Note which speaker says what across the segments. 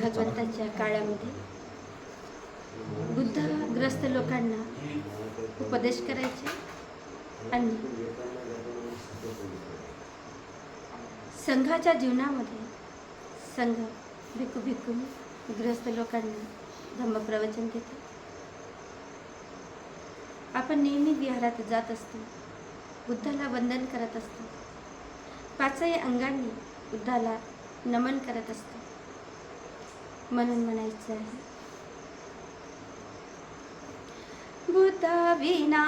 Speaker 1: भगवंताच्या काळामध्ये बुद्धग्रस्त लोकांना उपदेश करायचे आणि संघाच्या जीवनामध्ये संघ भिकू भिकू ग्रस्त लोकांना धम्मप्रवचन देते. आपण नेहमी विहारात जात असतो. बुद्धाला वंदन करत असतो. पाचही अंगांनी बुद्धाला नमन करत असतो. म्हणून म्हणायचं आहे. बुद्धा विना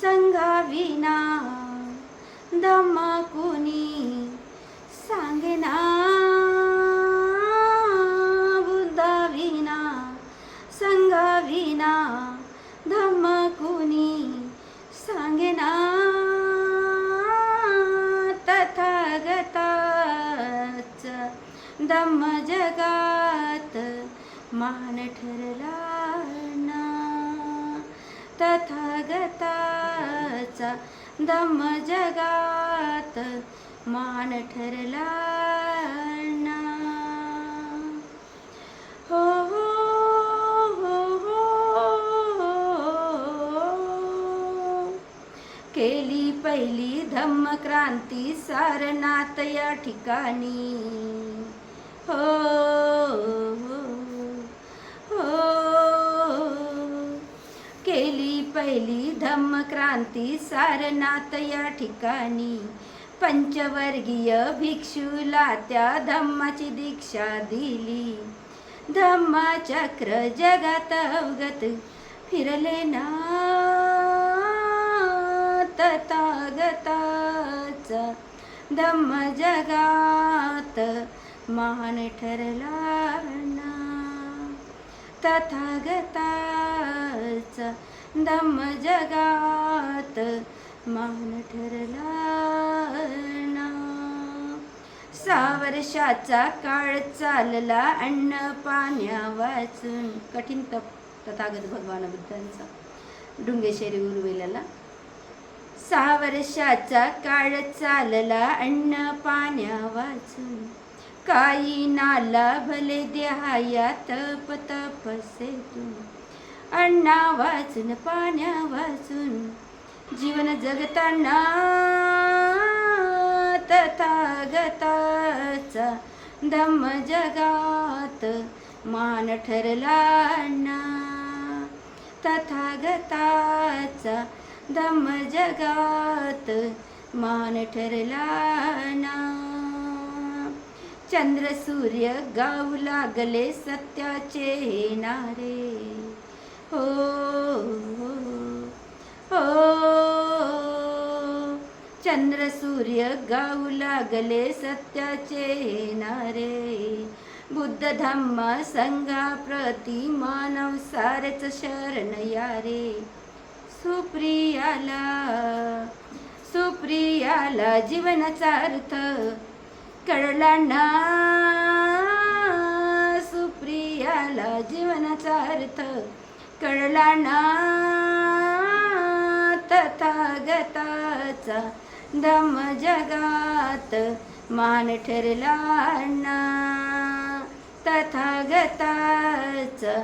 Speaker 1: संघा विना धम्म कोणी सांगेना. दम जगात मान ठरला ना तथागताचा दम जगात मान ठरला ना हो हो हो हो केली पहिली धम्मक्रांती सारनाथ या ठिकाणी. हो, हो, हो. केली पहिली धम्मक्रांती सारनाथ या ठिकाणी. पंचवर्गीय भिक्षूला त्या धम्माची दीक्षा दिली. धम्माचक्र जगात अवगत फिरले ना. तथागताचा धम्म जगात महान ठरला ना तथागताचा दम जगात महान ठरला ना सहा वर्षाचा काळ चालला अन्न पाण्या वाचून. कठीण तप तथागत भगवान बुद्धांचा. डुंगेश्वरी उर्वेला सहा वर्षाचा काळ चालला अन्न पाण्या वाचून. काही नाला भले देहाया तप तपसे तू अण्णा वाचून पाण्या वाचून जीवन जगताना तथागताचा दम जगात मान ठरला अण्णा. तथागताचा दम जगात मान ठरला ना चंद्र सूर्य गाऊ लागले सत्याचे नारे. हो, हो हो, चंद्र सूर्य गाऊ लागले सत्याचे नारे. बुद्ध धम्म संघा प्रति मानव सारच शरण यारे. सुप्रियाला सुप्रियाला जीवनाचा अर्थ कळला ना सुप्रियाला जीवनाचा अर्थ कळला ना तथागताचा दम जगात मान ठरला ना तथागताचा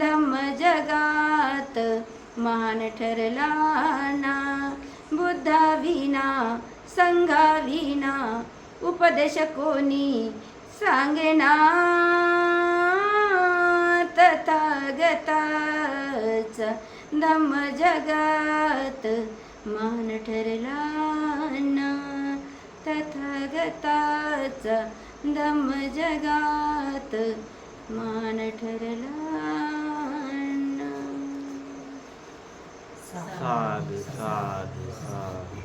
Speaker 1: दम जगात मान ठरला ना बुद्धा विना संघा विना उपदेश कोणी सांगेना तथागताच धम्म जगात मान ठरला ना तथागताचा धम्म जगात मान ठरला ना.
Speaker 2: साधु साधु.